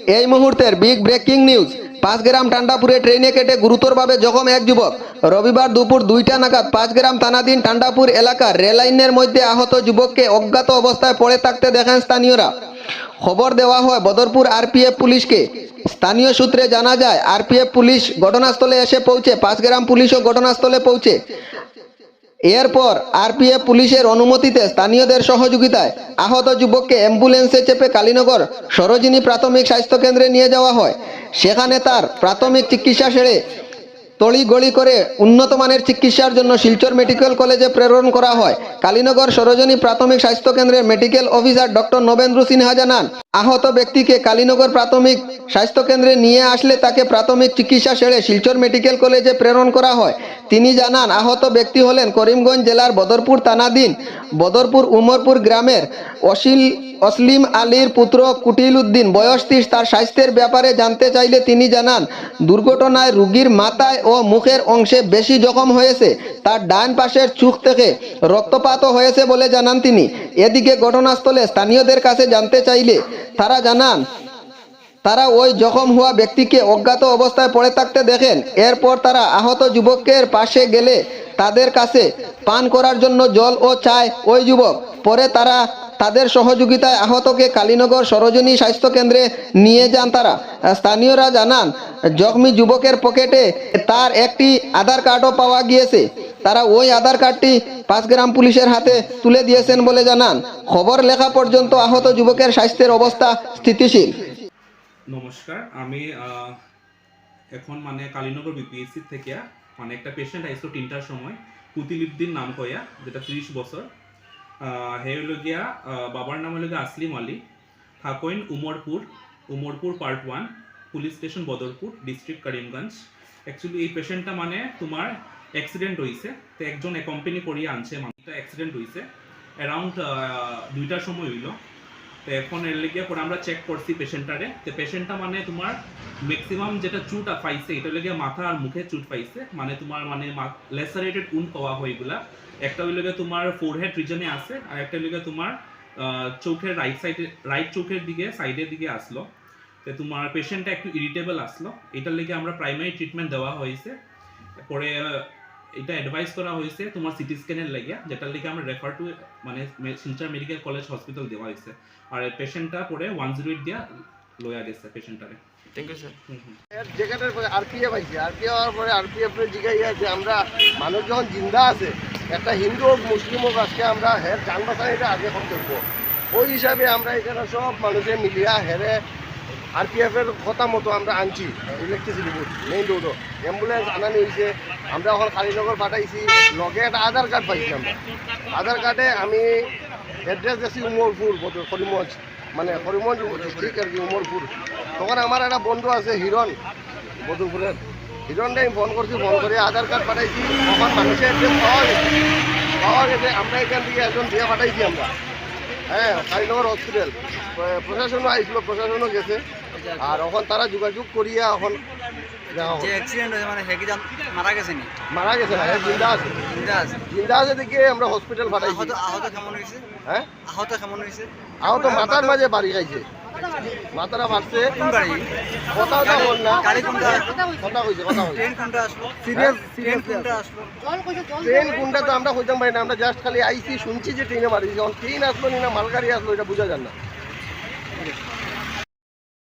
এই মুহূর্তের big breaking news Panchgram টান্ডাপুরে ট্রেনে কেটে গুরুতরভাবে জখম এক যুবক। রবিবার দুপুর দুইটা নাগাদ পাঁচগ্রাম থানাধীন টান্ডাপুর এলাকার রেলাইনের মধ্যে আহত যুবককে অজ্ঞাত অবস্থায় পড়ে থাকতে দেখেন স্থানীয়রা। খবর দেওয়া হয়, বদরপুর আরপিএফ পুলিশকে। স্থানীয় সূত্রে জানা যায়, আরপিএফ পুলিশ ঘটনাস্থলে এসে পৌঁছে পাঁচগ্রাম পুলিশও ঘটনাস্থলে পৌঁছে। এরপর আরপিএফ পুলিশের অনুমতিতে স্থানীয়দের সহযোগিতায় আহত যুবককে অ্যাম্বুলেন্সে চেপে কালীনগর সরোজিনী প্রাথমিক স্বাস্থ্যকেন্দ্রে নিয়ে যাওয়া হয়। সেখানে তার প্রাথমিক চিকিৎসা সেরে তড়িগড়ি করে উন্নত মানের চিকিৎসার জন্য শিলচর মেডিকেল কলেজে প্রেরণ করা হয়। কালীনগর সরোজনী প্রাথমিক স্বাস্থ্যকেন্দ্রের medical officer doctor Nabendra Sinha জানান আহত ব্যক্তিকে কালীনগর প্রাথমিক স্বাস্থ্যকেন্দ্রে নিয়ে আসলে তাকে প্রাথমিক চিকিৎসা সেরে শিলচর মেডিকেল কলেজে প্রেরণ করা হয়। তিনি জানান, আহত ব্যক্তি হলেন করিমগঞ্জ জেলার বদরপুর থানাধীন বদরপুর উমরপুর গ্রামের অশিল অসলিম আলীর পুত্র কুটিল উদ্দিন। বয়স ত্রিশ, তার স্বাস্থ্যের ব্যাপারে জানতে চাইলে তিনি জানান, দুর্ঘটনায় রুগীর মাথায় ও মুখের অংশে বেশি জখম হয়েছে। তার ডান পাশের চোখ থেকে রক্তপাতও হয়েছে বলে জানান তিনি। এদিকে ঘটনাস্থলে স্থানীয়দের কাছে জানতে চাইলে তারা জানান, তারা ওই জখম হওয়া ব্যক্তিকে অজ্ঞাত অবস্থায় পড়ে থাকতে দেখেন। এরপর তারা আহত যুবকের পাশে গেলে তাদের কাছে পান করার জন্য জল ও চায় ওই যুবক। পরে তারা তাদের সহযোগিতায় আহতকে কালীনগর সরোজনী স্বাস্থ্যকেন্দ্রে নিয়ে যান তারা। স্থানীয়রা জানান, জখমি যুবকের পকেটে তার একটি আধার কার্ডও পাওয়া গিয়েছে। তারা ওই আধার কার্ডটি পাঁচগ্রাম পুলিশের হাতে তুলে দিয়েছেন বলে জানান। খবর লেখা পর্যন্ত আহত যুবকের স্বাস্থ্যের অবস্থা স্থিতিশীল। নমস্কার, আমি এখন মানে কালীনগর বিপিএসসি থেকে মানে একটা পেশেন্ট আইসো তিনটার সময় কুতিলিদ্দিন নাম কয়া যেটা ত্রিশ বছর। হে হলো গিয়া বাবার নাম হলো গিয়া Aslim Ali, থাকইন Umarpur Umarpur part one police station Badarpur district Karimganj actually এই পেশেন্টটা মানে তোমার অ্যাক্সিডেন্ট হয়েছে তো একজন কোম্পানি করিয়ে আনছে, মানুষটা অ্যাক্সিডেন্ট হয়েছে অ্যারাউন্ড দুইটার সময় হইল। তো এখন এর লেগে পরে আমরা চেক করছি পেশেন্টারে তো পেশেন্টটা মানে তোমার ম্যাক্সিমাম যেটা চুট পাইছে এটা লেগে মাথা আর মুখে চুট পাইছে। মানে তোমার মানে লেসারেটেড উন পাওয়া হয় এগুলা। একটা হইল গিয়ে তোমার ফোরহেড রিজনে আছে, আর একটা গিয়ে তোমার চোখের রাইট সাইডে রাইট চোখের দিকে সাইডের দিকে আসলো। তো তোমার পেশেন্টটা একটু ইরিটেবল আসলো। এটার লেগে আমরা প্রাইমারি ট্রিটমেন্ট দেওয়া হয়েছে। পরে এটা অ্যাডভাইস করা হয়েছে তোমার সিটি স্ক্যানের লেগে যেটার লেগে আমরা রেফার টু মানে শিলচর মেডিকেল কলেজ হসপিটাল দেওয়া হয়েছে। আর পেশেন্টটা পরে ওয়ান জিরো এইট দিয়া লয়া গেছে পেশেন্টটারে থ্যাংক ইউ স্যার এর জায়গাটার পরে আরপিএফ আইছে আরপিএফ হওয়ার পরে আরপিএফ জিগাইয়া যে আমরা মানুষ যখন জিন্দা আছে একটা হিন্দু হোক মুসলিম হোক আজকে আমরা হের যান বাঁচানিটা আগে কর্তব্য ওই হিসাবে আমরা এখানে সব মানুষে মিলিয়া হেরে আরপিএফ এর কথা মতো আমরা আনছি। ইলেকট্রিসিটি বোর্ড মেইন রোডও অ্যাম্বুলেন্স আনানি হয়েছে আমরা এখন কালীনগর পাঠাইছি। লগে একটা আধার কার্ড পাইছি আমরা। আধার কার্ডে আমি অ্যাড্রেস দিয়েছি উমরপুর করিমগঞ্জ মানে করিমগঞ্জ ডিস্ট্রিক্ট আর কি, উমরপুর। তখন আমার একটা বন্ধু আছে, হিরণ বধুপুরের হিরণটা আমি ফোন করছি ফোন করে আধার কার্ড পাঠাইছি। আমার মানুষের অ্যাড্রেস পাওয়া গেছে পাওয়া গেছে আমরা এখান থেকে একজন দিয়ে পাঠাইছি আমরা। হ্যাঁ কালীনগর হসপিটাল প্রশাসনও আইছিল প্রশাসনও গেছে। আর এখন তারা যোগাযোগ করিয়া এখন যে অ্যাক্সিডেন্ট হয়েছে মানে হেকি মারা গেছে নি? মারা গেছে না হ্যাঁ, জিন্দা আছে। চিন্তা আছে। জিন্দা আছে দেখে আমরা হসপিটাল পাঠাইছি আহত আহত কেমন হয়েছে? হ্যাঁ? আহত কেমন হয়েছে? আহত মাথার মাঝে বাড়ি খাইছে। মাথারা মারছে কথা কথা বল না। গাড়ি কোনটা? কথা কইছে কথা কইছে ট্রেন কোনটা আসলো? সিরিয়াস সিরিয়াস কোনটা আসলো? ট্রেন কোনটা তো আমরা কইতাম পারি না আমরা জাস্ট খালি আইছি শুনছি যে ট্রেনে মারিছি যখন ট্রেন আসলো নি মালগাড়ি আসলো এটা বোঝা যান না।